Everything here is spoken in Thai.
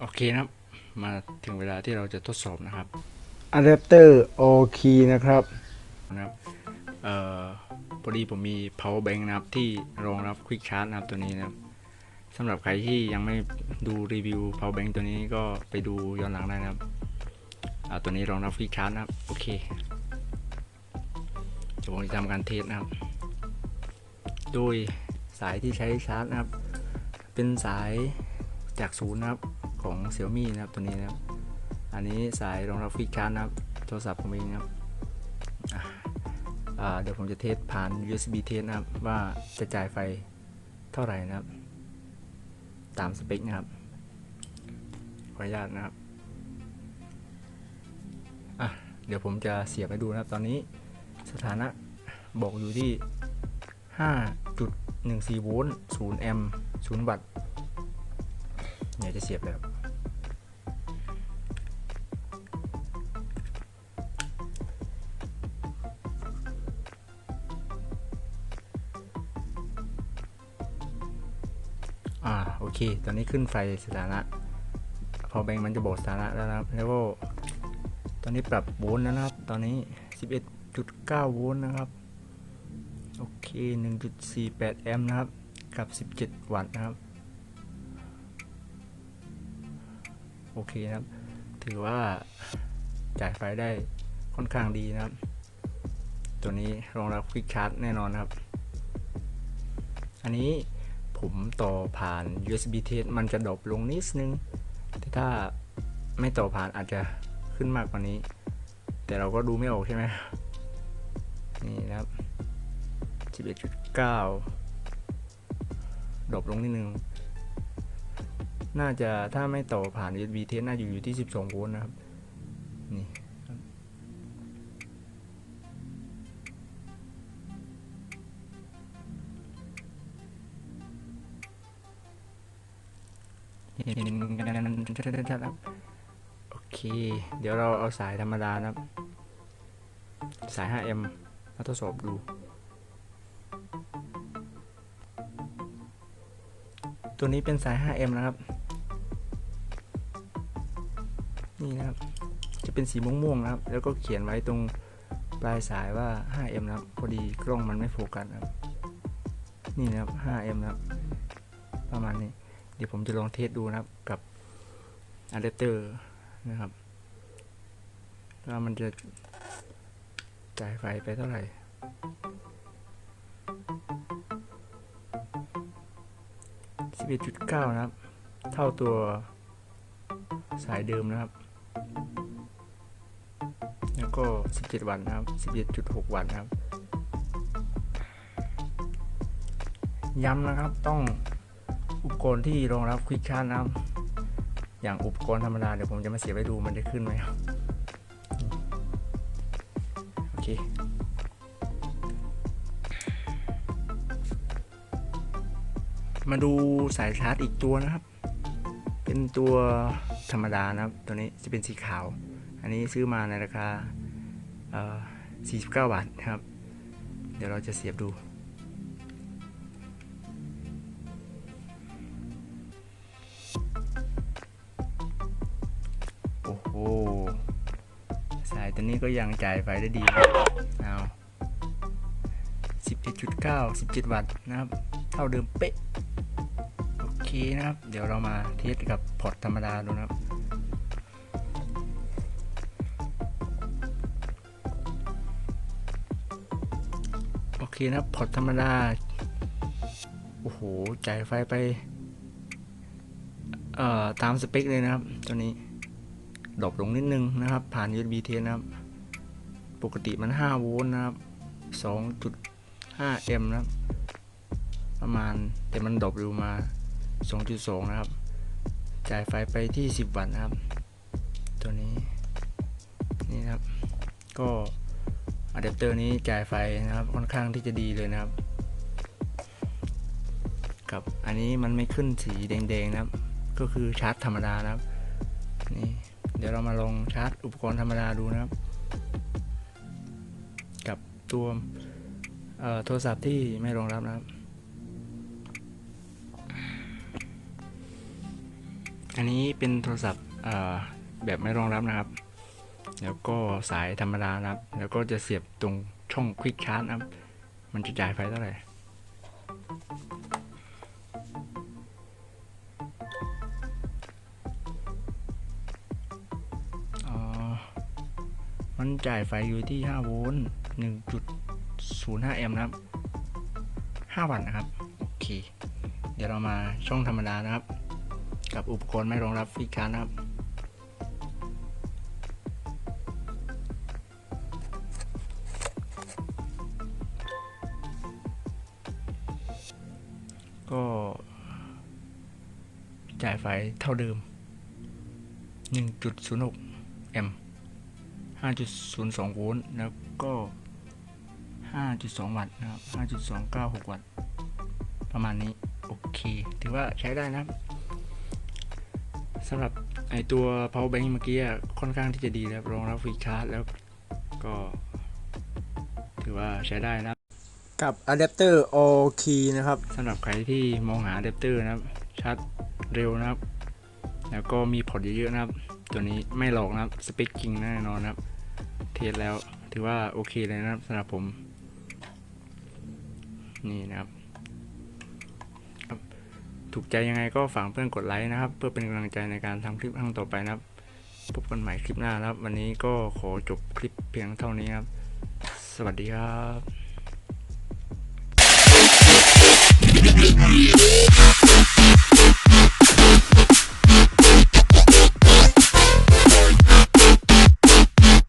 โอเคนะครับ มาถึงเวลาที่เราจะทดสอบนะครับอะแดปเตอร์โอคีนะครับนะครับเอ่อพอดีผมมี power bank นะครับที่รองรับ quick charge นะครับตัวนี้นะครับ สำหรับใครที่ยังไม่ดูรีวิว power bank ตัวนี้ก็ไปดูย้อนหลังได้นะครับอ่าตัวนี้รองรับ quick charge นะครับ โอเคเดี๋ยวผมจะทำการเทสนะครับ โดยสายที่ใช้ชาร์จนะครับ เป็นสายจากศูนย์นะครับของ Xiaomi นะครับตัวนี้นะครับ อันนี้สายรองรับฟิกชาร์จนะครับ โทรศัพท์ผมเองนะครับอ่าเดี๋ยวผมจะเทสผ่าน USB เทสนะครับว่าจะจ่ายไฟเท่าไหร่นะครับ ตามสเปคนะครับ ขออนุญาตนะครับ อะ เดี๋ยวผมจะเสียบให้ดูนะครับ ตอนนี้สถานะบอกอยู่ที่ 5.14 โวลต์ 0 แอมป์ 0 วัตต์ เนี่ยจะเสียบแลย อ่าโอเค ตอนนี้ขึ้นไฟสถานะ พอแบงค์มันจะบอกสถานะแล้วนะครับแล้วก็ตอนนี้ปรับโวลต์แล้วนะครับ ตอนนี้ 11.9 โวลต์นะครับ โอเค 1.48 แอมป์นะครับ กับ 17 วัตต์นะครับ โอเคนะครับ ถือว่าจ่ายไฟได้ค่อนข้างดีนะครับ ตัวนี้รองรับควิกชาร์จแน่นอนครับ อันนี้ ผมต่อผ่าน USB test มันจะดรอปลงนิดนึง แต่ถ้าไม่ต่อผ่านอาจจะขึ้นมากกว่านี้ แต่เราก็ดูไม่ออกใช่ไหมนี่นะครับ11.9ดรอปลงนิดนึง น่าจะถ้าไม่ต่อผ่าน USB test น่าจะอยู่ที่ 12 โวลต์นะครับ นี่ โอเค เดี๋ยวเราเอาสายธรรมดานะครับสาย 5M มาทดสอบดู ตัวนี้เป็นสาย 5M นะครับ นี่นะครับ จะเป็นสีม่วงๆนะครับ แล้วก็เขียนไว้ตรงปลายสายว่า 5M นะครับ พอดีกล้องมันไม่โฟกัสนะครับ นี่นะครับ 5M นะครับ ประมาณนี้ เดี๋ยวผมจะลองเทสดูนะครับกับอะแดปเตอร์นะครับว่ามันจะจ่ายไฟไปเท่าไหร่11.9นะครับ เท่าตัวสายเดิมนะครับ แล้วก็17วัตต์นะครับ11.6วัตต์นะครับ ย้ำนะครับต้อง อุปกรณ์ที่รองรับควิกชาร์จนะครับ อย่างอุปกรณ์ธรรมดาเดี๋ยวผมจะมาเสียบให้ดูมันจะขึ้นไหมครับ โอเค มาดูสายชาร์จอีกตัวนะครับ เป็นตัวธรรมดานะครับ ตัวนี้จะเป็นสีขาว อันนี้ซื้อมาในราคา 49 บาทนะครับ เดี๋ยวเราจะเสียบดู ตัวนี้ก็ยังจ่ายไฟได้ดีนะเอา11.9 17 วัตต์นะครับ เท่าเดิมเป๊ะ โอเคนะครับ เดี๋ยวเรามาเทสกับพอร์ตธรรมดาดูนะครับโอเคนะครับพอร์ตธรรมดา โอ้โห จ่ายไฟไป เอ่อ ตามสเปคเลยนะครับ ตัวนี้ ดรอปลงนิดนึงนะครับ ผ่าน USB เทนะครับ ปกติมัน 5 โวลต์นะครับ 2.5แอมป์นะครับ ประมาณแต่มันดรอปลงมา 2.2 นะครับ จ่ายไฟไปที่ 10 วัตต์นะครับ ตัวนี้ นี่นะครับ ก็อะแดปเตอร์นี้จ่ายไฟนะครับ ค่อนข้างที่จะดีเลยนะครับกับอันนี้มันไม่ขึ้นสีแดงๆนะครับ ก็คือชาร์จธรรมดานะครับ นี่ เดี๋ยวเรามาลองชาร์จอุปกรณ์ธรรมดาดูนะครับ กับตัวโทรศัพท์ที่ไม่รองรับนะครับ อันนี้เป็นโทรศัพท์แบบไม่รองรับนะครับ แล้วก็สายธรรมดานะครับ แล้วก็จะเสียบตรงช่องควิกชาร์จนะครับ มันจะจ่ายไฟเท่าไหร่ มันจ่ายไฟอยู่ที่ 5 โวลต์ 1.05 แอมป์นะครับ 5 วัตต์นะครับ โอเค เดี๋ยวเรามาช่องธรรมดานะครับ กับอุปกรณ์ไม่รองรับฟิการ์นะครับ ก็จ่ายไฟเท่าเดิม 1.06 แอมป์ 5.02 โวลต์ แล้วก็ 5.2 วัตต์นะครับ 5.296 วัตต์ ประมาณนี้ โอเค ถือว่าใช้ได้นะครับสำหรับไอตัว power bank เมื่อกี้อะค่อนข้างที่จะดีแล้วรองรับฟรีชาร์จแล้วก็ ถือว่าใช้ได้นะครับกับอะแดปเตอร์โอคีนะครับสำหรับใครที่มองหาอะแดปเตอร์นะครับชาร์จเร็วนะครับ แล้วก็มีพอร์ตเยอะๆนะครับ ตัวนี้ไม่หลอกนะครับสเปคจริงแน่นอนครับ เทสแล้วถือว่าโอเคเลยนะครับสำหรับผม นี่นะครับ ถูกใจยังไงก็ฝากเพื่อนกดไลค์นะครับ เพื่อเป็นกำลังใจในการทำคลิปครั้งต่อไปนะครับ พบกันใหม่คลิปหน้านะครับ วันนี้ก็ขอจบคลิปเพียงเท่านี้ครับ สวัสดีครับ